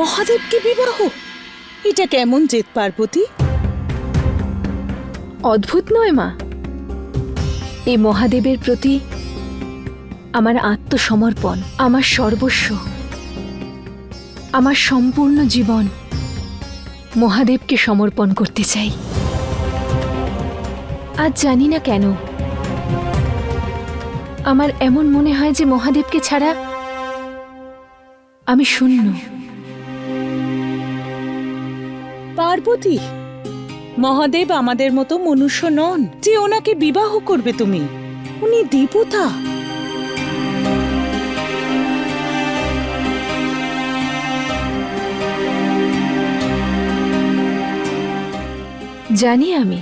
মহাদেবকে বিবাহ? এটা কেমন জেদ পার্বতী? অদ্ভুত নয় মা। এই মহাদেবের প্রতি আমার আত্মসমর্পণ, আমার সর্বস্ব, আমার সম্পূর্ণ জীবন মহাদেবকে সমর্পণ করতে চাই। আজ জানি না কেন আমার এমন মনে হয় যে মহাদেবকে ছাড়া আমি শূন্য। পার্বতী। মহাদেব আমাদের মতো মনুষ্য নন, যে ওনাকে বিবাহ করবে তুমি। উনি দেবতা। জানি আমি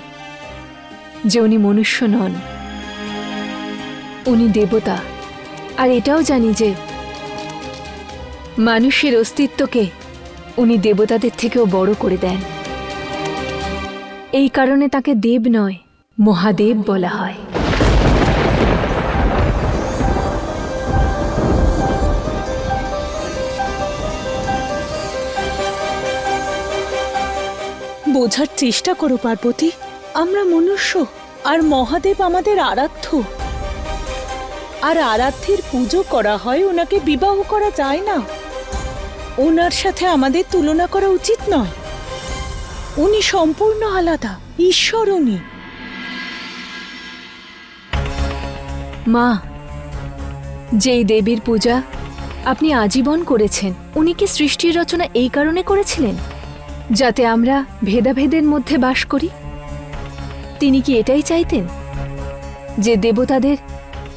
যে উনি মনুষ্য নন, উনি দেবতা। আর এটাও জানি যে মানুষের অস্তিত্বকে উনি দেবতাদের থেকেও বড় করে দেন। এই কারণে তাকে দেব নয়, মহাদেব বলা হয়। বোঝার চেষ্টা করো, পার্বতী। আমরা মনুষ্য, আর মহাদেব আমাদের আরাধ্য। আর আরাধ্যের পুজো করা হয়, ওনাকে বিবাহ করা যায় না। ওনার সাথে আমাদের তুলনা করা উচিত নয়। উনি সম্পূর্ণ আলাদা, ঈশ্বর উনি। মা, যেই দেবীর পূজা আপনি আজীবন করেছেন, উনি কি সৃষ্টির রচনা এই কারণে করেছিলেন? যাতে আমরা ভেদাভেদের মধ্যে বাস করি? তিনি কি এটাই চাইতেন? যে দেবতাদের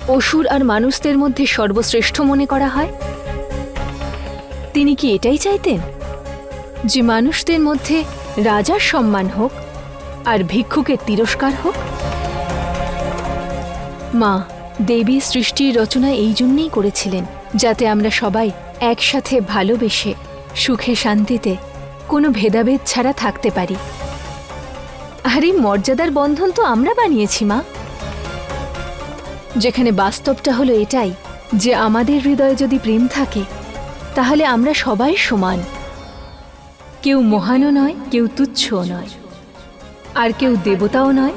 অসুর আর মানুষদের মধ্যে সর্বশ্রেষ্ঠ মনে করা হয়? তিনি কি এটাই চাইতেন? যে মানুষদের মধ্যে রাজার সম্মান হোক আর ভিক্ষুকের তিরস্কার হোক। মা, দেবী সৃষ্টির রচনা এই জন্যেই করেছিলেন, যাতে আমরা সবাই একসাথে ভালোবেসে, সুখে শান্তিতে কোনো ভেদাভেদ ছাড়া থাকতে পারি। আর এই মর্যাদার বন্ধন তো আমরা বানিয়েছি, মা। যেখানে বাস্তবটা হলো এটাই, যে আমাদের হৃদয়ে যদি প্রেম থাকে, তাহলে আমরা সবাই সমান। কেউ মহানও নয়, কেউ তুচ্ছও নয়। আর কেউ দেবতাও নয়,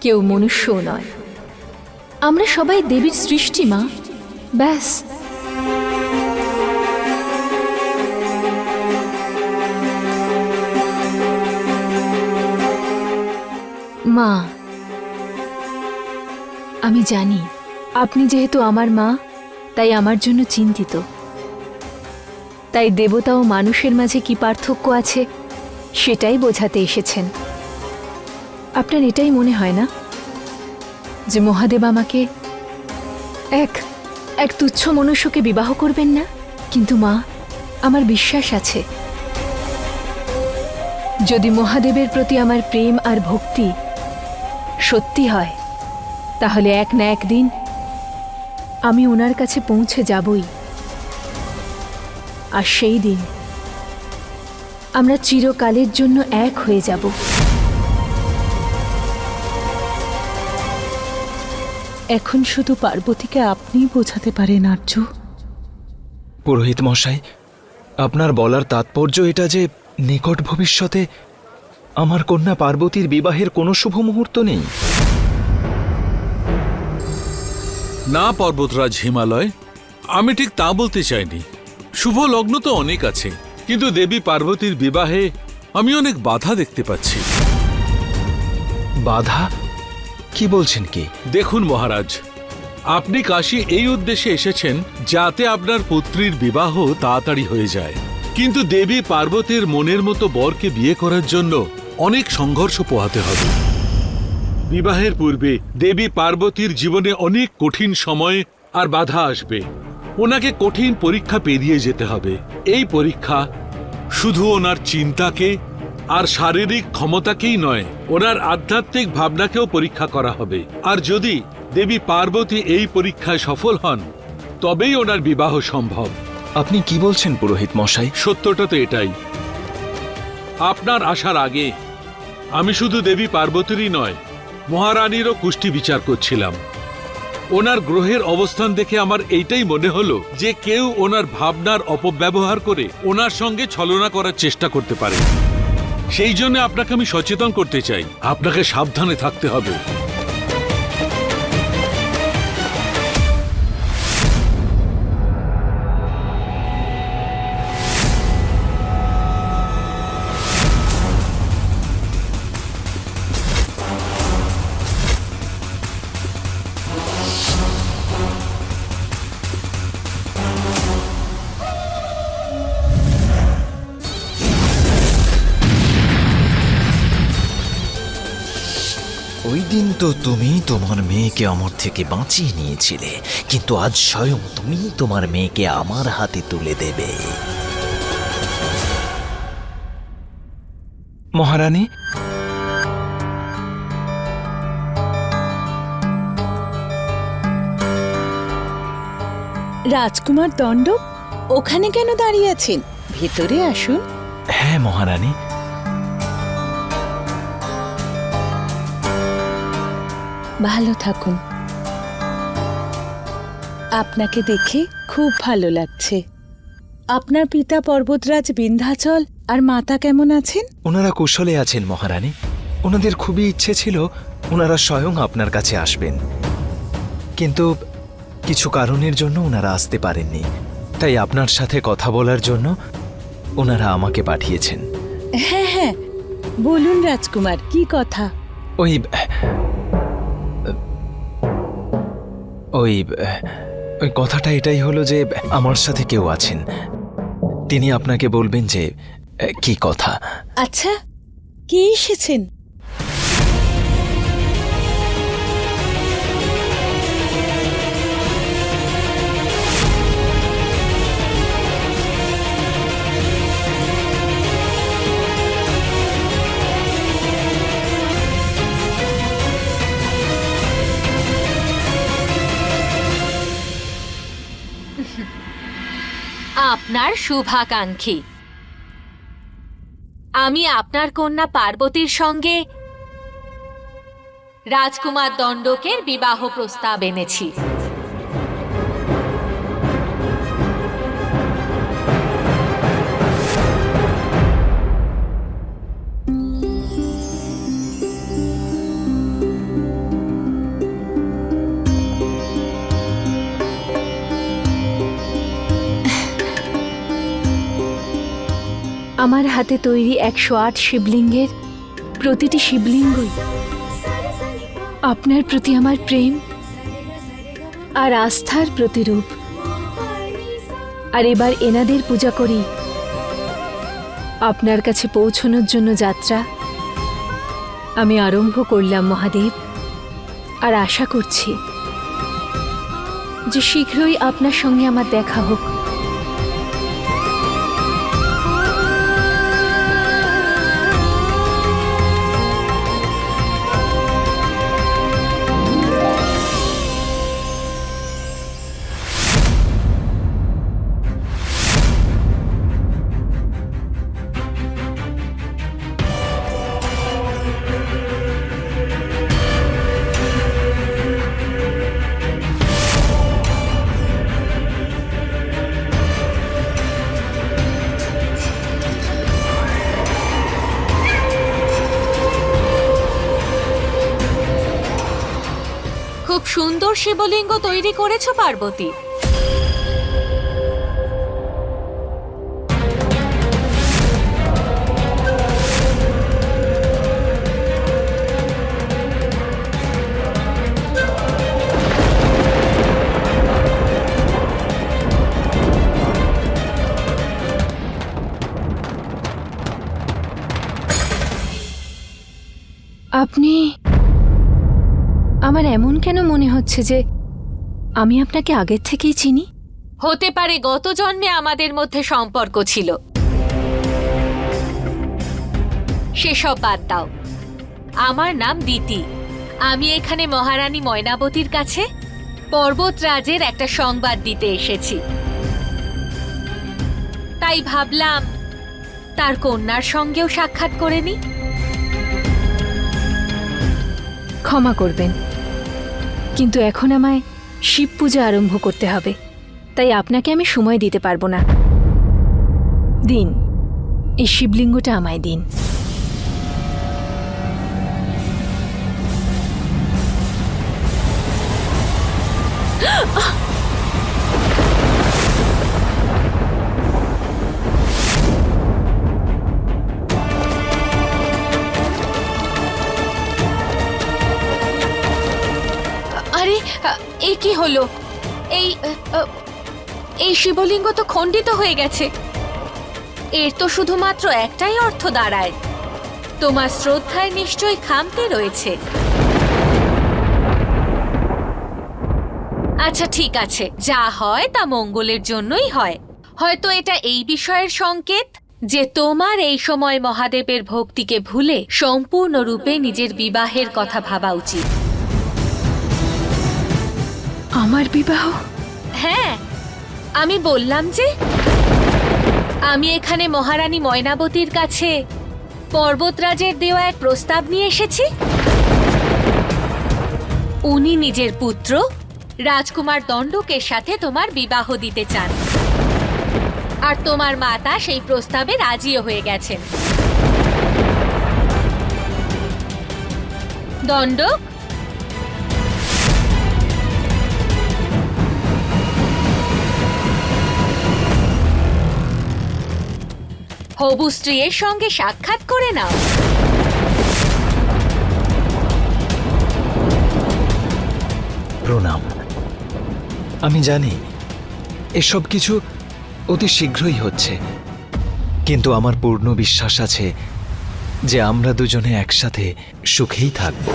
কেউ মনুষ্যও নয়। আমরা সবাই দেবীর সৃষ্টি, মা। ব্যাস। মা, আমি জানি, আপনি যেহেতু আমার মা, তাই আমার জন্য চিন্তিত। তাই দেবতা ও মানুষের মাঝে কি পার্থক্য আছে, সেটাই বোঝাতে এসেছেন। আপনার এটাই মনে হয় না? যে মহাদেব আমাকে এক এক তুচ্ছ মনুষ্যকে বিবাহ করবেন না? কিন্তু মা, আমার বিশ্বাস আছে। যদি মহাদেবের প্রতি আমার প্রেম আর ভক্তি সত্যি হয়, তাহলে এক না একদিন আমি ওনার কাছে পৌঁছে যাবই। আর সেই দিন আমরা চিরকালের জন্য এক হয়ে যাব। এখন শুধু পার্বতীকে আপনিই বোঝাতে পারেন আর্য। পুরোহিত মশাই আপনার বলার তাৎপর্য এটা যে নিকট ভবিষ্যতে আমার কন্যা পার্বতীর বিবাহের কোনো শুভ মুহূর্ত নেই। না পর্বতরাজ হিমালয় আমি ঠিক তা বলতে চাইনি। শুভ লগ্ন তো অনেক আছে কিন্তু দেবী পার্বতীর বিবাহে আমি অনেক বাধা দেখতে পাচ্ছি। বাধা? কি বলছেন কি? দেখুন মহারাজ আপনি কাশি এই উদ্দেশ্যে এসেছেন যাতে আপনার পুত্রীর বিবাহ তাড়াতাড়ি হয়ে যায়। কিন্তু দেবী পার্বতীর মনের মতো বরকে বিয়ে করার জন্য অনেক সংঘর্ষ পোহাতে হবে। বিবাহের পূর্বে দেবী পার্বতীর জীবনে অনেক কঠিন সময় আর বাধা আসবে। ওনাকে কঠিন পরীক্ষা পেরিয়ে যেতে হবে। এই পরীক্ষা শুধু ওনার চিন্তাকে আর শারীরিক ক্ষমতাকেই নয় ওনার আধ্যাত্মিক ভাবনাকেও পরীক্ষা করা হবে। আর যদি দেবী পার্বতী এই পরীক্ষায় সফল হন তবেই ওনার বিবাহ সম্ভব। আপনি কি বলছেন পুরোহিত মশাই? সত্যটা তো এটাই। আপনার আসার আগে আমি শুধু দেবী পার্বতীরই নয় মহারানীরও কুষ্টি বিচার করছিলাম। ওনার গ্রহের অবস্থান দেখে আমার এইটাই মনে হলো যে কেউ ওনার ভাবনার অপব্যবহার করে ওনার সঙ্গে ছলনা করার চেষ্টা করতে পারে। সেই জন্য আপনাকে আমি সচেতন করতে চাই। আপনাকে সাবধানে থাকতে হবে। তো তুমি তোমার মেয়েকে আমার থেকে বাঁচিয়ে নিয়েছিলে কিন্তু আজ স্বয়ং তুমি তোমার মেয়েকে আমার হাতে তুলে দেবে। মহারানী? রাজকুমার দণ্ড ওখানে কেন দাঁড়িয়ে আছেন? ভেতরে আসুন। হ্যাঁ মহারানী। ভালো থাকুন। আপনাকে দেখে খুব ভালো লাগছে। আপনার পিতা পর্বতরাজ বিন্ধ্যাচল আর মাতা কেমন আছেন? ওনারা কুশলে আছেন মহারানী। ওনাদের খুবই ইচ্ছে ছিল ওনারা স্বয়ং আপনার কাছে আসবেন। কিন্তু কিছু কারণের জন্য ওনারা আসতে পারেননি। তাই আপনার সাথে কথা বলার জন্য ওনারা আমাকে পাঠিয়েছেন। হ্যাঁ হ্যাঁ। বলুন রাজকুমার কি কথা? ওই ওই ওই কথাটা এটাই হলো যে আমার সাথে কেউ আছেন। তিনি আপনাকে বলবেন যে কি কথা? আচ্ছা কে এসেছেন? আপনার শুভাকাঙ্ক্ষী। আমি আপনার কন্যা পার্বতীর সঙ্গে রাজকুমার দণ্ডকের বিবাহ প্রস্তাব এনেছি। আমার হাতে তৈরি একশো আট শিবলিঙ্গের প্রতিটি শিবলিঙ্গই আপনার প্রতি আমার প্রেম আর আস্থার প্রতিরূপ। আর এবার এনাদের পূজা করি। আপনার কাছে পৌঁছনোর জন্য যাত্রা। আমি আরম্ভ করলাম মহাদেব, আর আশা করছি যে শীঘ্রই আপনার সঙ্গে আমার দেখা হোক। শিবলিঙ্গ তৈরি করেছ পার্বতী? আপনি আমার এমন কেন মনে হচ্ছে যে আমি আপনাকে আগের থেকেই চিনি? হতে পারে গত জন্মে আমাদের মধ্যে সম্পর্ক ছিল। সেসব বাদ দাও। আমার নাম দিতি। আমি এখানে মহারানী ময়নাবতীর কাছে পর্বতরাজের একটা সংবাদ দিতে এসেছি। তাই ভাবলাম তার কন্যার সঙ্গেও সাক্ষাৎ করে নি। ক্ষমা করবেন। কিন্তু এখন আমায় শিব পূজা আরম্ভ করতে হবে। তাই আপনাকে আমি সময় দিতে পারব না। দিন, এই শিবলিঙ্গটা আমায় দিন। এই শিবলিঙ্গ তো খণ্ডিত হয়ে গেছে। এর তো শুধুমাত্র একটাই অর্থ দাঁড়ায়। তোমার শ্রদ্ধায় নিশ্চয়ই খামতি রয়েছে। আচ্ছা ঠিক আছে। যা হয় তা মঙ্গলের জন্যই হয়। হয়তো এটা এই বিষয়ের সংকেত যে তোমার এই সময় মহাদেবের ভক্তিকে ভুলে সম্পূর্ণরূপে নিজের বিবাহের কথা ভাবা উচিত। আমার বিবাহ? হ্যাঁ আমি বললাম যে, আমি এখানে মহারানী ময়নাবতীর কাছে পর্বতরাজের দেওয়া এক প্রস্তাব নিয়ে এসেছি। উনি নিজের পুত্র রাজকুমার দণ্ডকের সাথে তোমার বিবাহ দিতে চান। আর তোমার মাতা সেই প্রস্তাবে রাজিও হয়ে গেছেন। দণ্ডক হবু স্ত্রীর সঙ্গে সাক্ষাৎ করে নাও। প্রণাম। আমি জানি এসব কিছু অতি শীঘ্রই হচ্ছে কিন্তু আমার পূর্ণ বিশ্বাস আছে যে আমরা দুজনে একসাথে সুখেই থাকব।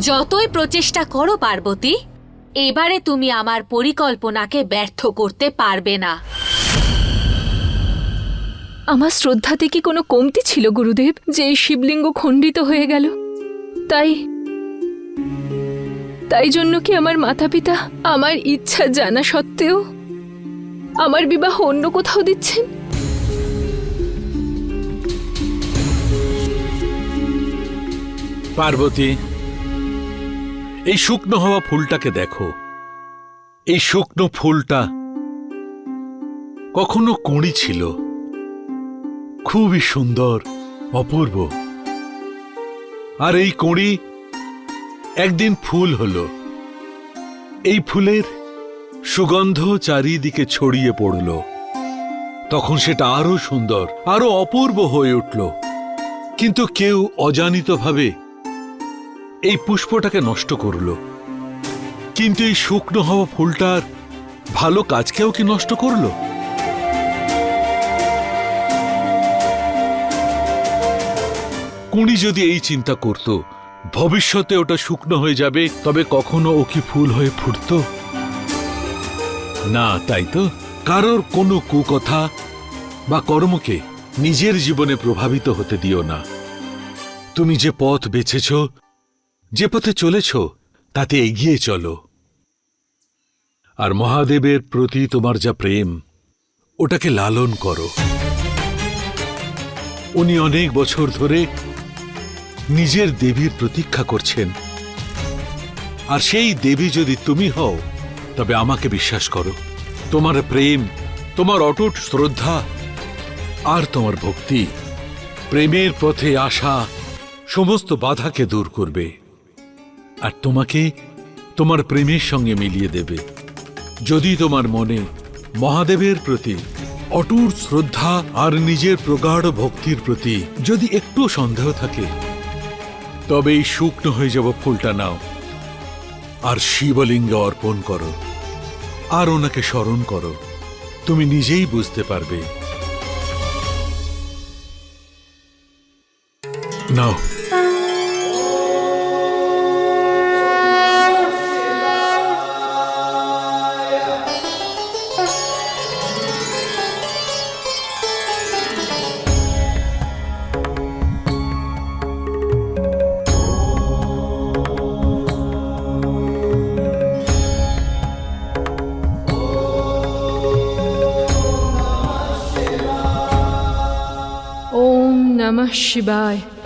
যতই প্রচেষ্টা করো পার্বতী। এবারে তুমি আমার পরিকল্পনাকে ব্যর্থ করতে পারবে না। আমার শ্রদ্ধাতে কি কোনো কমতি ছিল গুরুদেব যে এই শিবলিঙ্গ খণ্ডিত হয়ে গেল? তাই তাই জন্য কি আমার মাতা পিতা আমার ইচ্ছা জানা সত্ত্বেও আমার বিবাহ অন্য কোথাও দিচ্ছেন? পার্বতী এই শুকনো হওয়া ফুলটাকে দেখো। এই শুকনো ফুলটা কখনো কুঁড়ি ছিল। খুবই সুন্দর, অপূর্ব। আর এই কুঁড়ি একদিন ফুল হলো। এই ফুলের সুগন্ধ চারিদিকে ছড়িয়ে পড়ল। তখন সেটা আরও সুন্দর, আরও অপূর্ব হয়ে উঠল। কিন্তু কেউ অজানিতভাবে এই পুষ্পটাকে নষ্ট করল। কিন্তু এই শুকনো হওয়া ফুলটার ভালো কাজকেও কি নষ্ট করল? কুঁড়ি যদি এই চিন্তা করত, ভবিষ্যতে ওটা শুকনো হয়ে যাবে, তবে কখনো ও কি ফুল হয়ে ফুটতো? না, তাই তো। কারোর কোনো কুকথা বা কর্মকে নিজের জীবনে প্রভাবিত হতে দিও না। তুমি যে পথ বেছেছ যে পথে চলেছ, তাতে এগিয়ে চলো। আর মহাদেবের প্রতি তোমার যা প্রেম, ওটাকে লালন করো। উনি অনেক বছর ধরে নিজের দেবীর প্রতীক্ষা করছেন। আর সেই দেবী যদি তুমি হও, তবে আমাকে বিশ্বাস করো। তোমার প্রেম, তোমার অটুট শ্রদ্ধা, আর তোমার ভক্তি, প্রেমের পথে আসা সমস্ত বাধাকে দূর করবে। আর তোমাকে তোমার প্রেমের সঙ্গে মিলিয়ে দেবে। যদি তোমার মনে মহাদেবের প্রতি অটুট শ্রদ্ধা আর নিজের প্রগাঢ় ভক্তির প্রতি যদি একটু সন্দেহ থাকে, তবে এই শুকনো হয়ে যাব ফুলটা নাও আর শিবলিঙ্গে অর্পণ করো আর ওনাকে স্মরণ করো। তুমি নিজেই বুঝতে পারবে। নাও। ওম নমঃ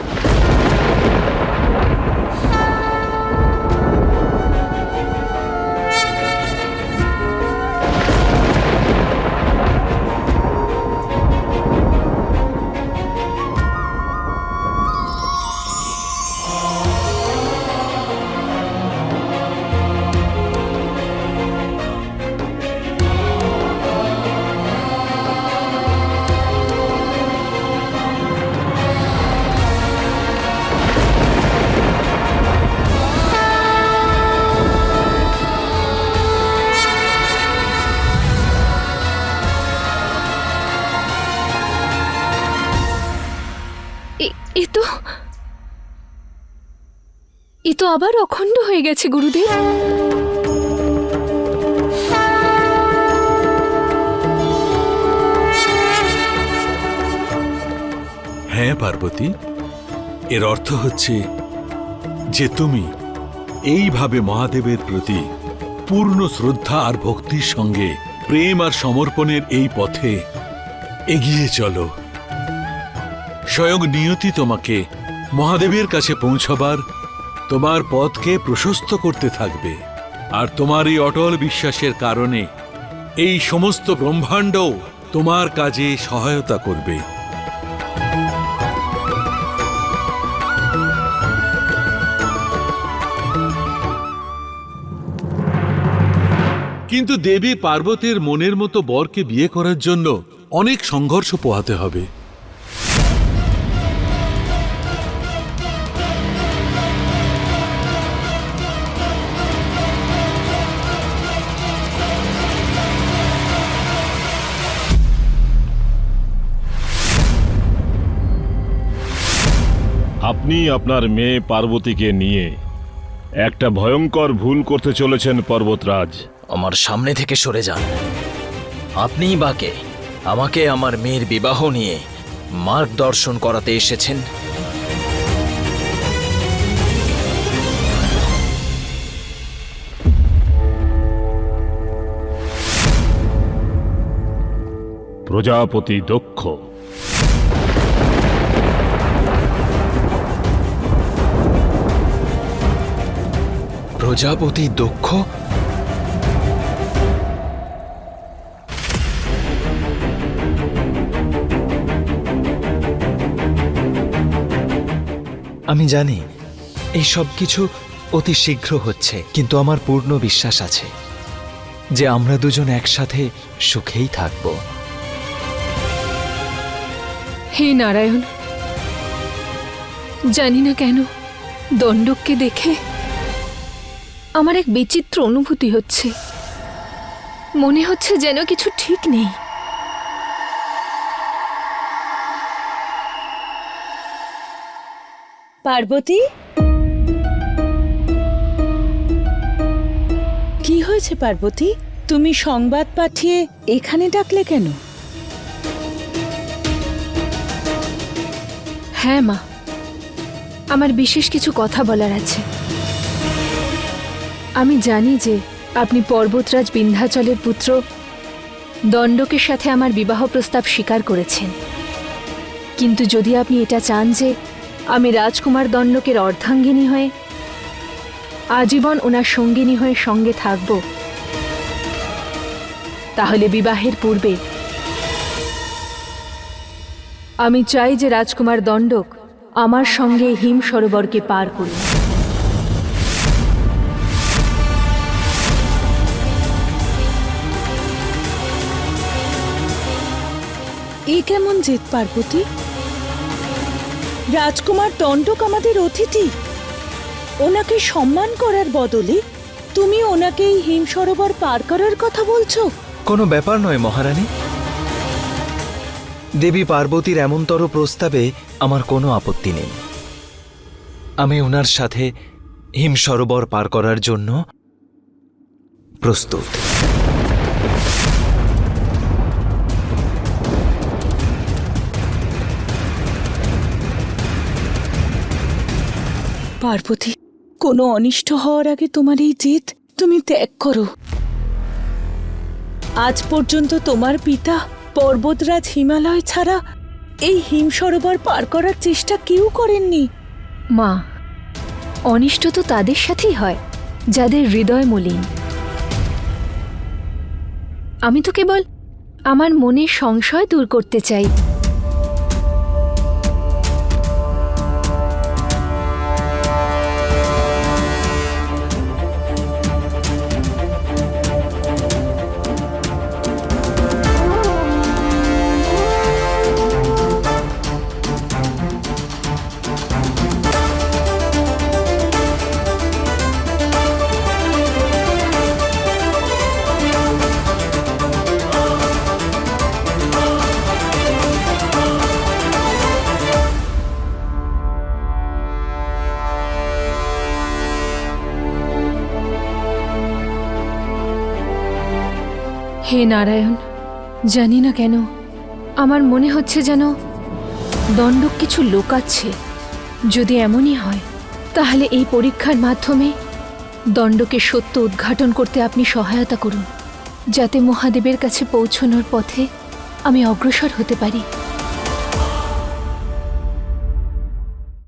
আবার অখণ্ড হয়ে গেছে গুরুদেব। হ্যাঁ পার্বতী। এর অর্থ হচ্ছে যে তুমি এইভাবে মহাদেবের প্রতি পূর্ণ শ্রদ্ধা আর ভক্তির সঙ্গে প্রেম আর সমর্পণের এই পথে এগিয়ে চলো। স্বয়ং নিয়তি তোমাকে মহাদেবের কাছে পৌঁছবার তোমার পথকে প্রশস্ত করতে থাকবে। আর তোমার এই অটল বিশ্বাসের কারণে এই সমস্ত ব্রহ্মাণ্ড তোমার কাজে সহায়তা করবে। কিন্তু দেবী পার্বতীর মনের মতো বরকে বিয়ে করার জন্য অনেক সংঘর্ষ পোহাতে হবে। আপনি আপনার মেয়ে পার্বতীকে নিয়ে একটা ভয়ঙ্কর ভুল করতে চলেছেন পর্বতরাজ। আমার সামনে থেকে সরে যান। আপনিই বাকে আমাকে আমার মেয়ের বিবাহ নিয়ে মার্গদর্শন করাতে এসেছেন। প্রজাপতি দক্ষ। প্রজাপতি দক্ষ? আমি জানি, এই সব কিছু অতি শীঘ্র হচ্ছে, কিন্তু আমার পূর্ণ বিশ্বাস আছে যে আমরা দুজন একসাথে সুখেই থাকব। হে নারায়ণ, জানি না কেন দণ্ডককে দেখে আমার এক বিচিত্র অনুভূতি হচ্ছে। মনে হচ্ছে যেন কিছু ঠিক নেই। পার্বতী? কি হয়েছে পার্বতী? তুমি সংবাদ পাঠিয়ে এখানে ডাকলে কেন? হ্যাঁ মা, আমার বিশেষ কিছু কথা বলার আছে। আমি জানি যে আপনি পর্বতরাজ বিন্ধ্যাচলের পুত্র দণ্ডকের সাথে আমার বিবাহ প্রস্তাব স্বীকার করেছেন। কিন্তু যদি আপনি এটা চান যে আমি রাজকুমার দণ্ডকের অর্ধাঙ্গিনী হয়ে, আজীবন ওনার সঙ্গিনী হয়ে সঙ্গে থাকব, তাহলে বিবাহের পূর্বে আমি চাই যে রাজকুমার দণ্ডক আমার সঙ্গে হিম সরোবরকে পার করুন। এ কেমন জেদ পার্বতী? রাজকুমার দণ্ডক আমাদের অতিথি। ওনাকে সম্মান করার বদলে তুমি ওনাকে এই হিম সরোবর পার করার কথা বলছো? কোনো ব্যাপার নয়, মহারানী। দেবী পার্বতীর এমনতর প্রস্তাবে আমার কোনো আপত্তি নেই। আমি ওনার সাথে হিম সরোবর পার করার জন্য প্রস্তুত। পার্বতী, কোনো অনিষ্ট হওয়ার আগে তোমার এই জেদ তুমি ত্যাগ করো। আজ পর্যন্ত তোমার পিতা পর্বতরাজ হিমালয় ছাড়া এই হিম সরোবর পার করার চেষ্টা কেউ করেননি। মা, অনিষ্ট তো তাদের সাথেই হয়, যাদের হৃদয় মলিন। আমি তো কেবল আমার মনের সংশয় দূর করতে চাই। নারায়ণ, জানি না কেন আমার মনে হচ্ছে যেন দণ্ডক কিছু লোকাচ্ছে। যদি এমনই হয়, তাহলে এই পরীক্ষার মাধ্যমে দণ্ডকে সত্য উদ্ঘাটন করতে আপনি সহায়তা করুন, যাতে মহাদেবের কাছে পৌঁছনোর পথে আমি অগ্রসর হতে পারি।